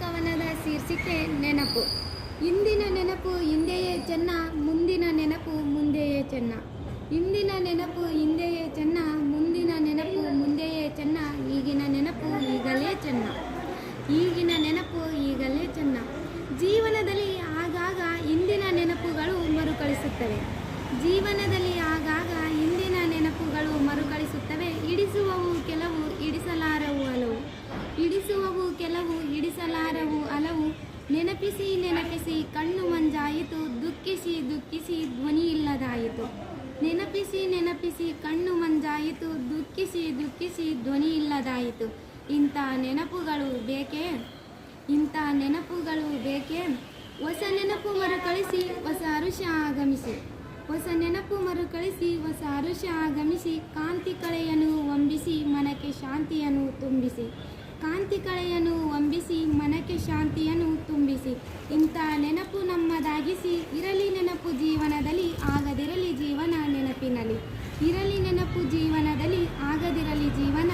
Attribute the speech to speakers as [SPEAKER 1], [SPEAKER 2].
[SPEAKER 1] ಕವನದ ಶೀರ್ಷಿಕೆ ನೆನಪು. ಇಂದಿನ ನೆನಪು ಹಿಂದೆಯೇ ಚೆನ್ನ, ಮುಂದಿನ ನೆನಪು ಮುಂದೆಯೇ ಚೆನ್ನ. ಇಂದಿನ ನೆನಪು ಹಿಂದೆಯೇ ಚೆನ್ನ, ಮುಂದಿನ ನೆನಪು ಮುಂದೆಯೇ ಚೆನ್ನ, ಈಗಿನ ನೆನಪು ಈಗಲೇ ಚೆನ್ನ. ಈಗಿನ ನೆನಪು ಈಗಲೇ ಚೆನ್ನ. ಜೀವನದಲ್ಲಿ ಆಗಾಗ ಇಂದಿನ ನೆನಪುಗಳು ಮರುಕಳಿಸುತ್ತವೆ. ಜೀವನದಲ್ಲಿ ಆಗಾಗ ಇಂದಿನ ನೆನಪುಗಳು ಮರುಕಳಿಸುತ್ತವೆ ಇಡಿಸುವವು ಕೆಲವು ಇಡಿಸಲಾರವು ಹಲವು ಇಡಿಸುವವು ಕೆಲವು ನೆನಪಿಸಿ ನೆನಪಿಸಿ ಕಣ್ಣು ಮಂಜಾಯಿತು, ದುಃಖಿಸಿ ದುಃಖಿಸಿ ಧ್ವನಿ ಇಲ್ಲದಾಯಿತು. ನೆನಪಿಸಿ ನೆನಪಿಸಿ ಕಣ್ಣು ಮಂಜಾಯಿತು, ದುಃಖಿಸಿ ದುಃಖಿಸಿ ಧ್ವನಿ ಇಲ್ಲದಾಯಿತು. ಇಂಥ ನೆನಪುಗಳು ಬೇಕೇ? ಇಂಥ ನೆನಪುಗಳು ಬೇಕೇ? ಹೊಸ ನೆನಪು ಮರುಕಳಿಸಿ, ಹೊಸ ಅರುಷ ಆಗಮಿಸಿ. ಹೊಸ ನೆನಪು ಮರುಕಳಿಸಿ, ಹೊಸ ಅರುಷ ಆಗಮಿಸಿ, ಕಾಂತಿ ಕಳೆಯನ್ನು ಒಂಬಿಸಿ, ಮನಕ್ಕೆ ಶಾಂತಿಯನ್ನು ತುಂಬಿಸಿ. ಕಾಂತಿ ಕಳೆಯನ್ನು ಮನಕ್ಕೆ ಶಾಂತಿಯನ್ನು ತುಂಬಿಸಿ ಇಂಥ ನೆನಪು ನಮ್ಮದಾಗಿಸಿ, ಇರಲಿ ನೆನಪು ಜೀವನದಲ್ಲಿ ಆಗದಿರಲಿ ಜೀವನ ನೆನಪಿನಲ್ಲಿ. ಇರಲಿ ನೆನಪು ಜೀವನದಲ್ಲಿ ಆಗದಿರಲಿ ಜೀವನ